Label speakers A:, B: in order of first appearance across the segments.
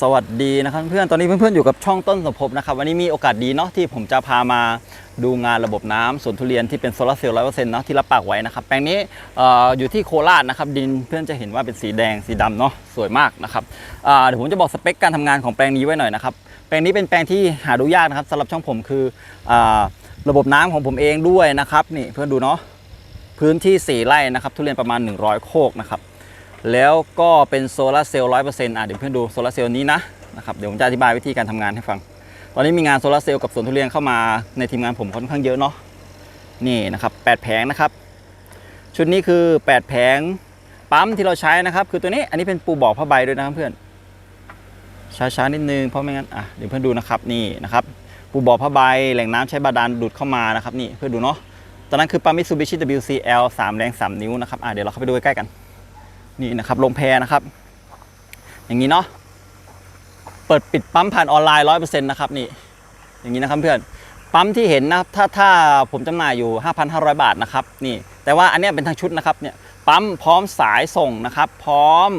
A: สวัสดีนะครับเพื่อนตอนนี้เพื่อนๆอยู่กับช่องต้นสมภพนะครับวันนี้มีโอกาสดีเนาะที่ผมจะพามาดูงานระบบน้ำสวนทุเรียนที่เป็นโซลาร์เซลล์ร้อยเปอร์เซ็นต์เนาะที่รับปากไว้นะครับแปลงนี้เอ่อยู่ที่โคราชนะครับดินเพื่อนจะเห็นว่าเป็นสีแดงสีดำเนาะสวยมากนะครับเดี๋ยวผมจะบอกสเปคการทำงานของแปลงนี้ไว้หน่อยนะครับแปลงนี้เป็นแปลงที่หาดูยากนะครับสำหรับช่องผมคืออระบบน้ำของผมเองด้วยนะครับนี่เพื่อนดูเนาะพื้นที่ 4 ไร่นะครับทุเรียนประมาณ 100 โคกนะครับ แล้วก็เป็นโซลาร์เซลล์ร้อยเปอร์เซ็นต์อะเดี๋ยวเพื่อนดูโซลาร์เซลล์นี้นะนะครับเดี๋ยวผมจะอธิบายวิธีการทำงานให้ฟัง ตอนนี้มีงานโซลาร์เซลล์กับสวนทุเรียนเข้ามาในทีมงานผมค่อนข้างเยอะเนาะนี่นะครับแปดแผงนะครับ ชุดนี้คือ8แผงปั๊มที่เราใช้นะครับ คือตัวนี้อันนี้เป็นปูบอกผ้าใบด้วยนะครับเพื่อนช้าๆนิดนึงเพราะไม่งั้นอะเดี๋ยวเพื่อนดูนะครับนี่นะครับปูบอกผ้าใบแหล่งน้ำใช้บาดาลดูดเข้ามานะครับนี่เพื่อนดูเนาะตอนนั้นคือปั๊ม Mitsubishi WCL 3 แรง 3 นิ้วนะครับอะเดี๋ยวเราเข้าไปดูใกล้ๆกัน นี่นะครับลงแพนะครับ อย่างนี้เนาะเปิดปิดปั๊มผ่านออนไลน์ร้อยเปอร์เซ็นต์นะครับนี่อย่างนี้นะครับเพื่อนปั๊มที่เห็นนะถ้าถ้าผมจำหน่ายอยู่ 5,500 บาทนะครับนี่แต่ว่าอันนี้เป็นทางชุดนะครับเนี่ยปั๊มพร้อมสายส่งนะครับ พร้อม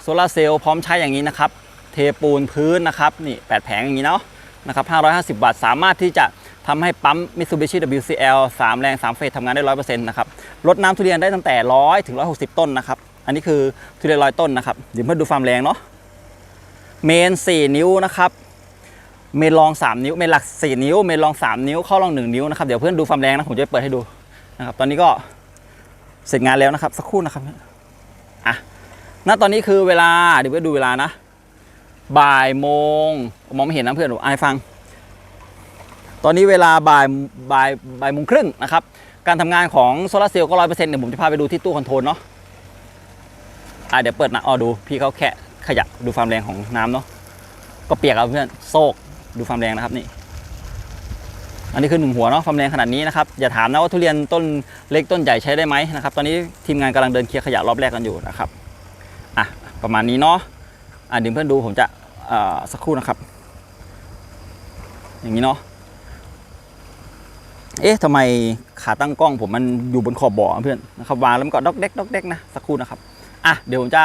A: โซลาเซลล์พร้อมใช้อย่างนี้นะครับ เทปูนพื้นนะครับนี่แปดแผงอย่างนี้เนาะนะครับ550 บาท สามารถที่จะทำให้ปั๊ม Mitsubishi WCL 3 แรง 3 เฟสทำงานได้ 100%นะครับลดน้ำทุเรียนได้ตั้งแต่ 100 ถึง 160 ต้นนะครับ อันนี้คือทุเรียนร้อยต้นนะครับ เดี๋ยวเพื่อนดูความแรงเนาะ เมน 4 นิ้วนะครับ เมนรอง 3 นิ้ว เมนหลัก 4 นิ้ว เมนรอง 3 นิ้ว เข้ารอง 1 นิ้วนะครับ เดี๋ยวเพื่อนดูความแรงนะ ผมจะเปิดให้ดูนะครับ ตอนนี้ก็เสร็จงานแล้วนะครับ สักครู่นะครับ อะ ณ ตอนนี้คือเวลา เดี๋ยวเพื่อดูเวลานะ บ่ายโมง มองไม่เห็นนะเพื่อนอ่านให้ฟัง ตอนนี้เวลาบ่ายบ่ายบ่ายโมงครึ่งนะครับ การทำงานของโซลาร์เซลล์ก็ร้อยเปอร์เซ็นต์เดี๋ยวผมจะพาไปดูที่ตู้คอนโทรลเนาะ อะเดี๋ยวเปิดนะอ๋อดู พี่เขาแค่ขยับดูความแรงของน้ำเนาะก็เปียกเอาเพื่อนโซกดูความแรงนะครับนี่ อันนี้คือหนึ่งหัวเนาะความแรงขนาดนี้นะครับอย่าถามนะว่าทุเรียนต้นเล็กต้นใหญ่ใช้ได้ไหมนะครับตอนนี้ทีมงานกำลังเดินเคลียร์ขยะรอบแรกกันอยู่นะครับอะประมาณนี้เนาะอะเดี๋ยวเพื่อนดูผมจะสักครู่นะครับ อย่างนี้เนาะเอ๊ะทำไมขาตั้งกล้องผมมันอยู่บนขอบบ่อเพื่อนนะครับวางแล้วมันก็ดอกเด็กดอกเด็กนะสักครู่นะครับ อะเดี๋ยวผมจะ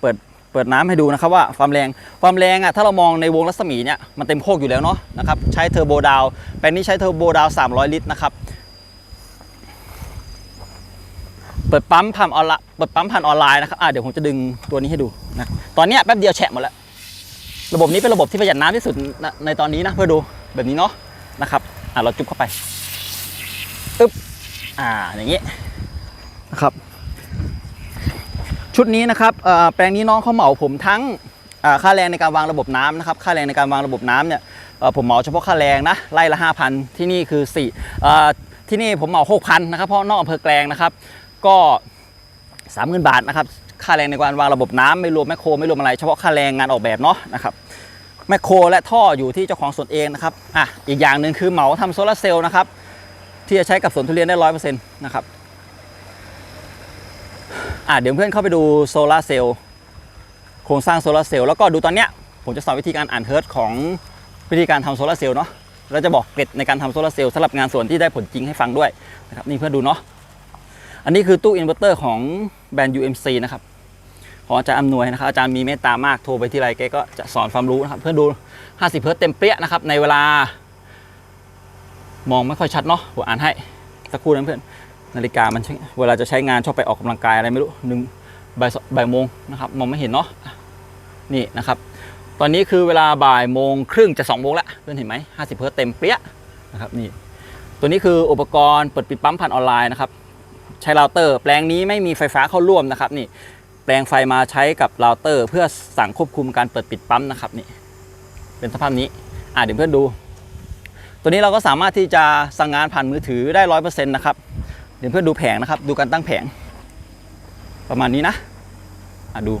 A: เปิดเปิดน้ำให้ดูนะครับว่าความแรงความแรงอะถ้าเรามองในวงรัศมีเนี่ยมันเต็มโคกอยู่แล้วเนาะนะครับใช้เทอร์โบดาวแปลงนี้ใช้เทอร์โบดาว 300 ลิตรนะครับเปิดปั๊มผ่านออนไลน์เปิดปั๊มผ่านออนไลน์นะครับอะเดี๋ยวผมจะดึงตัวนี้ให้ดูนะตอนนี้แป๊บเดียวแฉะหมดแล้ว ระบบนี้เป็นระบบที่ประหยัดน้ำที่สุดในในตอนนี้นะเพื่อดูแบบนี้เนาะนะครับอะเราจุ๊บเข้าไปอึ๊บอ่าอย่างนี้นะครับ ชุดนี้นะครับแปลงนี้น้องเขาเหมาผมทั้งค่าแรงในการวางระบบน้ำนะครับค่าแรงในการวางระบบน้ำเนี่ยผมเหมาเฉพาะค่าแรงนะไล่ละ 5,000 ที่นี่คือ4อ่ที่นี่ผมเหมา6,000นะครับเพราะนอกอำเภอแกลงนะครับก็30,000บาทนะครับค่าแรงในการวางระบบน้ำไม่รวมแมคโครไม่รวมอะไรเฉพาะค่าแรงงานออกแบบเนาะนะครับแมคโครและท่ออยู่ที่เจ้าของสวนเองนะครับอะอีกอย่างหนึ่งคือเหมาทำโซลาร์เซลล์นะครับที่จะใช้กับสวนทุเรียนได้ร้อยเปอร์เซ็นต์นะครับ อะเดี๋ยวเพื่อนเข้าไปดูโซลาร์เซลล์โครงสร้างโซลาร์เซลล์แล้วก็ดูตอนเนี้ยผมจะสอนวิธีการอ่านเฮิร์ตของวิธีการทำโซลาร์เซลล์เนาะแล้วจะบอกเกร็ดในการทำโซลาร์เซลล์สำหรับงานส่วนที่ได้ผลจริงให้ฟังด้วยนะครับนี่เพื่อนดูเนาะอันนี้คือตู้อินเวอร์เตอร์ของแบรนด์ UMC นะครับของอาจารย์อำนวยนะครับอาจารย์มีเมตตามากโทรไปที่ไรแกก็จะสอนความรู้นะครับเพื่อนดู 50 เฮิร์ตเต็มเปี้ยนะครับในเวลามองไม่ค่อยชัดเนาะผมอ่านให้สักครู่นะเพื่อน นาฬิกามันเวลาจะใช้งานชอบไปออกกำลังกายอะไรไม่รู้หนึ่งบ่ายบ่ายโมงนะครับมองไม่เห็นเนาะนี่นะครับ ตอนนี้คือเวลาบ่ายโมงครึ่งจะ2โมงละเพื่อนเห็นไหม50เฮิร์ตเต็มเปี้ยนะครับนี่ตัวนี้คืออุปกรณ์เปิดปิดปั๊มผ่านออนไลน์นะครับใช้เราเตอร์แปลงนี้ไม่มีไฟฟ้าเข้าร่วมนะครับนี่แปลงไฟมาใช้กับเราเตอร์เพื่อสั่งควบคุมการเปิดปิดปั๊มนะครับนี่เป็นสภาพนี้อะเดี๋ยวเพื่อนดู ตัวนี้เราก็สามารถที่จะสั่งงานผ่านมือถือได้ร้อยเปอร์เซ็นต์นะครับ เดี๋ยวเพื่อนดูแผงนะครับ ดูการตั้งแผง ประมาณนี้นะอะดู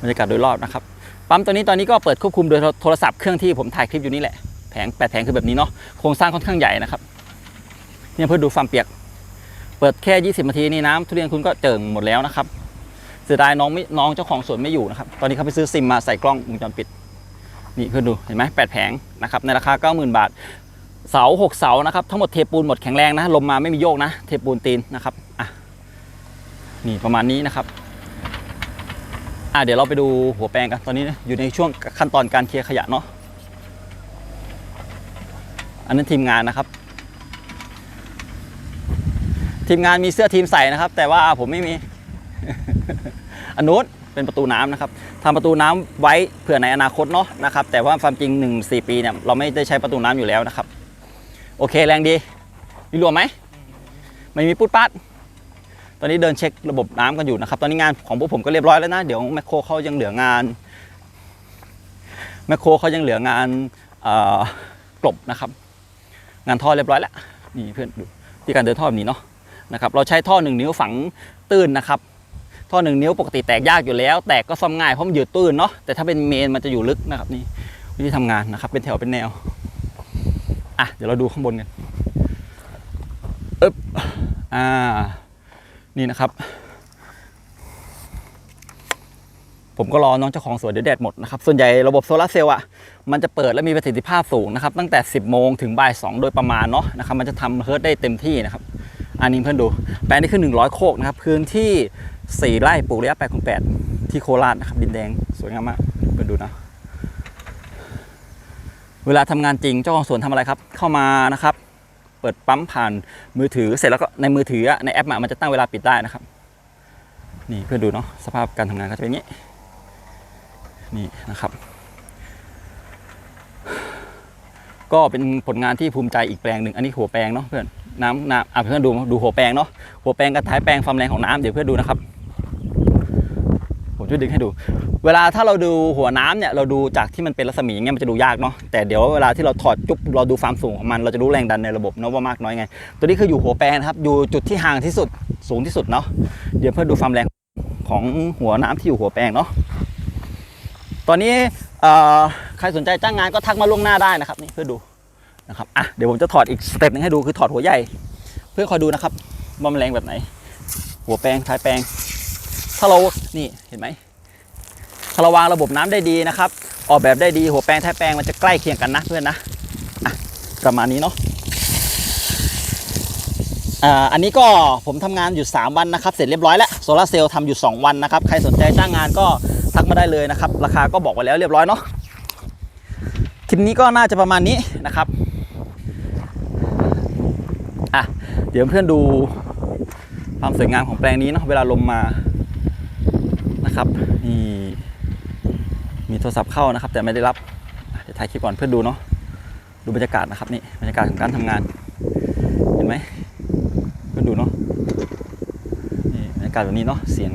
A: บรรยากาศโดยรอบนะครับ ปั๊มตัวนี้ตอนนี้ก็เปิดควบคุมโดยโทรศัพท์เครื่องที่ผมถ่ายคลิปอยู่นี่แหละ แผงแปดแผงคือแบบนี้เนาะ โครงสร้างค่อนข้างใหญ่นะครับ เนี่ยเพื่อดูความเปียก เปิดแค่ 20นาทีนี่น้ำทุเรียนคุณก็เจิ่งหมดแล้วนะครับ เสียดายน้องไม่น้องเจ้าของสวนไม่อยู่นะครับ ตอนนี้เขาไปซื้อซิมมาใส่กล้องวงจรปิด นี่เพื่อนดู เห็นไหมแปดแผงนะครับ ในราคา 90,000 บาท เสาหกเสานะครับทั้งหมดเทปูนหมดแข็งแรงนะลมมาไม่มีโยกนะ เทปูนตีนนะครับอะนี่ประมาณนี้นะครับอะเดี๋ยวเราไปดูหัวแปลงกันตอนนี้อยู่ในช่วงขั้นตอนการเคลียร์ขยะเนาะอันนั้นทีมงานนะครับ ทีมงานมีเสื้อทีมใส่นะครับ แต่ว่าผมไม่มีอันนู้นเป็นประตูน้ำนะครับทำประตูน้ำไว้เผื่อในอนาคตเนาะนะครับ แต่ว่าความจริง 1 4 ปีเนี่ยเราไม่ได้ใช้ประตูน้ำอยู่แล้วนะครับ โอเคแรงดี มีรวมไหมไม่มีปุ๊ดปัดตอนนี้เดินเช็คระบบน้ำกันอยู่นะครับ ตอนนี้งานของพวกผมก็เรียบร้อยแล้วนะ เดี๋ยวแมคโครเขายังเหลืองานแมคโครเขายังเหลืองานกลบนะครับ งานท่อเรียบร้อยแล้วนี่เพื่อนดูที่การเดินท่อแบบนี้เนาะนะครับเราใช้ท่อหนึ่งนิ้วฝังตื้นนะครับท่อหนึ่งนิ้วปกติแตกยากอยู่แล้ว แตกก็ซ่อมง่ายเพราะมันอยู่ตื้นเนาะแต่ถ้าเป็นเมนมันจะอยู่ลึกนะครับนี่วิธีทำงานนะครับเป็นแถวเป็นแนว อะเดี๋ยวเราดูข้างบนกันอึ๊บอ่า นี่นะครับ ผมก็รอน้องเจ้าของสวนเดี๋ยวแดดหมดนะครับ ส่วนใหญ่ระบบโซลาร์เซลล์อะ มันจะเปิดและมีประสิทธิภาพสูงนะครับ ตั้งแต่ 10 โมงถึงบ่าย 2 โดยประมาณเนาะนะครับ มันจะทำเฮิร์ตได้เต็มที่นะครับ อันนี้เพื่อนดู แปลงนี้คือ 100 โคกนะครับ พื้นที่ 4 ไร่ปลูกระยะ8คูณ8ที่โคราชนะครับ ดินแดง สวยงามมากเพื่อนดูนะ เวลาทำงานจริงเจ้าของสวนทำอะไรครับ เข้ามานะครับ เปิดปั๊มผ่านมือถือเสร็จแล้วก็ในมือถือในแอปมันจะตั้งเวลาปิดได้นะครับ นี่เพื่อดูเนาะสภาพการทำงานก็จะเป็นอย่างนี้ นี่นะครับ ก็เป็นผลงานที่ภูมิใจอีกแปลงหนึ่งอันนี้หัวแปลงเนาะเพื่อนน้ำน้ำอะเพื่อนดูดูหัวแปลงเนาะหัวแปลงกับท้ายแปลงความแรงของน้ำเดี๋ยวเพื่อนดูนะครับ ผมช่วยดึงให้ดู เวลาถ้าเราดูหัวน้ำเนี่ยเราดูจากที่มันเป็นรัศมีอย่างเงี้ยมันจะดูยากเนาะแต่เดี๋ยวเวลาที่เราถอดจุ๊บเราดูความสูงของมันเราจะรู้แรงดันในระบบเนาะว่ามากน้อยไง ตัวนี้คืออยู่หัวแปรนะครับอยู่จุดที่ห่างที่สุดสูงที่สุดเนาะเดี๋ยวเพื่อดูความแรงของหัวน้ำที่อยู่หัวแปลงเนาะตอนนี้ใครสนใจจ้างงานก็ทักมาล่วงหน้าได้นะครับนี่เพื่อดูนะครับอะเดี๋ยวผมจะถอดอีกสเต็ปหนึงให้ดูคือถอดหัวใหญ่ เพื่อคอยดูนะครับว่ามันแรงแบบไหน หัวแปลงท้ายแปลงถ้าเรานี่เห็นไหม ถ้าราวางระบบน้ำได้ดีนะครับ ออกแบบได้ดีหัวแปลงท้ายแปลงมันจะใกล้เคียงกันนะเพื่อนนะอะประมาณนี้เนาะอ่าอันนี้ก็ผมทำงานอยู่ 3 วันนะครับ เสร็จเรียบร้อยแล้วโซลาร์เซลล์ทำอยู่ 2 วันนะครับ ใครสนใจจ้างงานก็ทักมาได้เลยนะครับ ราคาก็บอกไว้แล้วเรียบร้อยเนาะคลิปนี้ก็น่าจะประมาณนี้นะครับอะเดี๋ยวเพื่อนดูความสวยงามของแปลงนี้เนาะเวลาลมมานะครับนี่ โทรศัพท์เข้านะครับ แต่ไม่ได้รับอะเดี๋ยวถ่ายคลิปก่อนเพื่อดูเนาะดูบรรยากาศนะครับนี่บรรยากาศของการทำงาน เห็นไหมเพื่อดูเนาะนี่บรรยากาศแบบนี้เนาะเสียง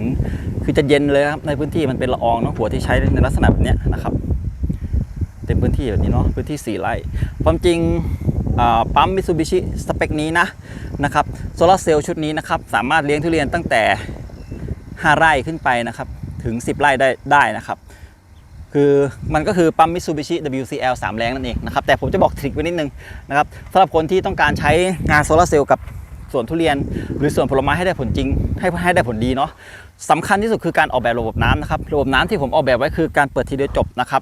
A: คือจะเย็นเลยครับในพื้นที่มันเป็นละอองเนาะหัวที่ใช้ในลักษณะแบบนี้นะครับ เต็มพื้นที่แบบนี้เนาะพื้นที่ 4 ไร่ความจริงปั๊มมิ t ซูบิชิสเปคนี้นะนะครับโซลาร์เซลล์ชุดนี้นะครับ สามารถเลี้ยงทุเรียนตั้งแต่ 5 ไร่ขึ้นไปนะครับ ถึง 10 ไร่ได้ได้นะครับ คือมันก็คือปั๊ม Mitsubishi WCL 3 แรงนั่นเองนะครับ แต่ผมจะบอกทริคไว้นิดนึงนะครับสำหรับคนที่ต้องการใช้งานโซลาเซลล์กับสวนทุเรียน หรือสวนผลไม้ให้ได้ผลจริง ให้ให้ได้ผลดีเนาะสำคัญที่สุดคือการออกแบบระบบน้ำนะครับ ระบบน้ำที่ผมออกแบบไว้คือการเปิดทีเดียวจบนะครับ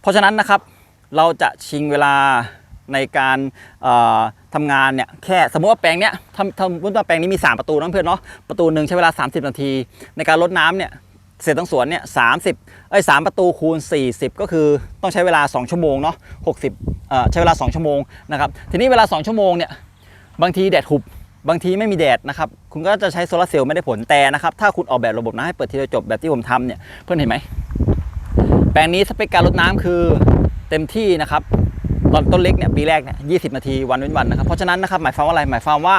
A: เพราะฉะนั้นนะครับเราจะชิงเวลาในการเอ่อทำงานเนี่ยแค่สมมติว่าแปลงเนี้ยทำทำสมมติว่าแปลงนี้มี 3 ประตูน้องเพื่อนเนาะประตูหนึ่งใช้เวลา 30 นาที ในการลดน้ำเนี่ย เสร็จทั้งสวนเนี่ยสามสิบเอ้ยสามประตูคูณ 40 ก็คือต้องใช้เวลา 2 ชั่วโมงเนาะ60เอ่อใช้เวลา 2 ชั่วโมงนะครับทีนี้เวลา 2 ชั่วโมงเนี่ยบางทีแดดหุบบางทีไม่มีแดดนะครับคุณก็จะใช้โซลาร์เซลล์ไม่ได้ผลแต่นะครับถ้าคุณออกแบบระบบน้ำให้เปิดทีเดียวจบแบบที่ผมทำเนี่ยเพื่อนเห็นไหมแปลงนี้สเปคการลดน้ำคือเต็มที่นะครับตอนต้นเล็กเนี่ยปีแรกเนี่ยยีนาทีวันเว้นวันนะครับเพราะฉะนั้นนะครับหมายความว่าอะไรหมายความว่า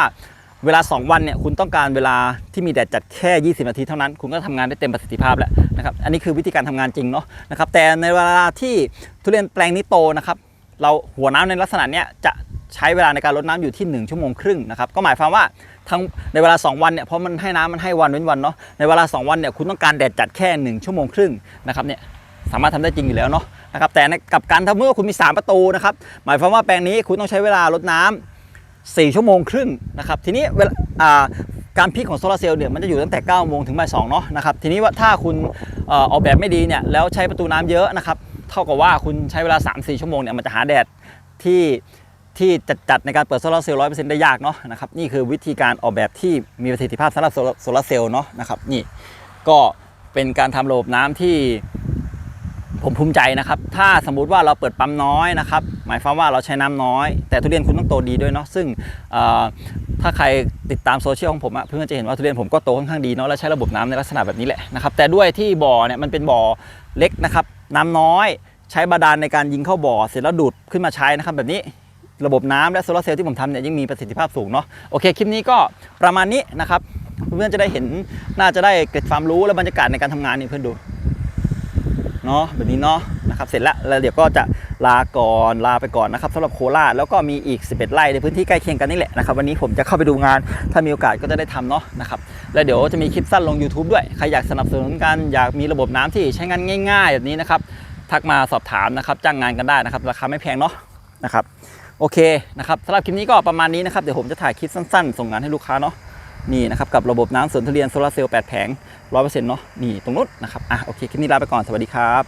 A: เวลา 2 วันเนี่ยคุณต้องการเวลาที่มีแดดจัดแค่ 20 นาทีเท่านั้น คุณก็ทำงานได้เต็มประสิทธิภาพแล้วนะครับอันนี้คือวิธีการทำงานจริงเนาะนะครับแต่ในเวลาที่ทุเรียนแปลงนี้โตนะครับเราหัวน้ำในลักษณะเนี้ยจะใช้เวลาในการลดน้ำอยู่ที่ 1 ชั่วโมงครึ่งนะครับก็หมายความว่าทั้งในเวลา 2 วันเนี่ยเพราะมันให้น้ำมันให้วันเว้นวันเนาะในเวลา 2 วันเนี่ยคุณต้องการแดดจัดแค่ 1 ชั่วโมงครึ่งนะครับเนี่ยสามารถทำได้จริงอยู่แล้วเนาะนะครับแต่กับการทำเมื่อคุณมี 3 ประตูนะครับหมายความว่าแปลงนี้คุณต้องใช้เวลารดน้ำ 4 ชั่วโมงครึ่งนะครับทีนี้เวลาการพีคของโซลาร์เซลล์เนี่ยมันจะอยู่ตั้งแต่9โมงถึงบ่าย2เนาะนะครับทีนี้ว่าถ้าคุณออกแบบไม่ดีเนี่ยแล้วใช้ประตูน้ำเยอะนะครับเท่ากับว่าคุณใช้เวลา 3-4 ชั่วโมงเนี่ยมันจะหาแดดที่ที่จัดจัดในการเปิดโซลาร์เซลล์ร้อยเปอร์เซ็นต์ได้ยากเนาะนะครับนี่คือวิธีการออกแบบที่มีประสิทธิภาพสำหรับโซลาร์เซลล์เนาะนะครับนี่ก็เป็นการทำระบบน้ำที่ ผมภูมิใจนะครับ ถ้าสมมุติว่าเราเปิดปั๊มน้อยนะครับ หมายความว่าเราใช้น้ำน้อย แต่ทุเรียนคุณต้องโตดีด้วยเนาะ ซึ่งถ้าใครติดตามโซเชียลของผมอะเพื่อนจะเห็นว่าทุเรียนผมก็โตค่อนข้างดีเนาะ และใช้ระบบน้ำในลักษณะแบบนี้แหละนะครับ แต่ด้วยที่บ่อเนี่ยมันเป็นบ่อเล็กนะครับ น้ำน้อย ใช้บาดาลในการยิงเข้าบ่อ เสร็จแล้วดูดขึ้นมาใช้นะครับแบบนี้ ระบบน้ำและโซลาร์เซลล์ที่ผมทำเนี่ยยิ่งมีประสิทธิภาพสูงเนาะ โอเค คลิปนี้ก็ประมาณนี้นะครับ เพื่อนจะได้เห็น น่าจะได้เกร็ดความรู้และบรรยากาศในการทำงานนี่เพื่อนดู เนาะแบบนี้เนาะนะครับเสร็จแล้วแล้วเดี๋ยวก็จะลาก่อนลาไปก่อนนะครับสำหรับโคราชแล้วก็มีอีก 11 ไร่ในพื้นที่ใกล้เคียงกันนี่แหละนะครับวันนี้ผมจะเข้าไปดูงาน ถ้ามีโอกาสก็จะได้ทำเนาะนะครับแล้วเดี๋ยวจะมีคลิปสั้นลง YouTube ด้วย ใครอยากสนับสนุนกันอยากมีระบบน้ำที่ใช้งานง่าย ๆ แบบนี้นะครับทักมาสอบถามนะครับจ้างงานกันได้นะครับราคาไม่แพงเนาะนะครับโอเคนะครับสำหรับคลิปนี้ก็ประมาณนี้นะครับเดี๋ยวผมจะถ่ายคลิปสั้น ๆ ส่งงานให้ลูกค้าเนาะ นี่นะครับกับระบบน้ำสวนทุเรียนโซลาร์เซลล์8แผง 100%เนาะนี่ตรงนู้นนะครับอะโอเคคลิปนี้ลาไปก่อนสวัสดีครับ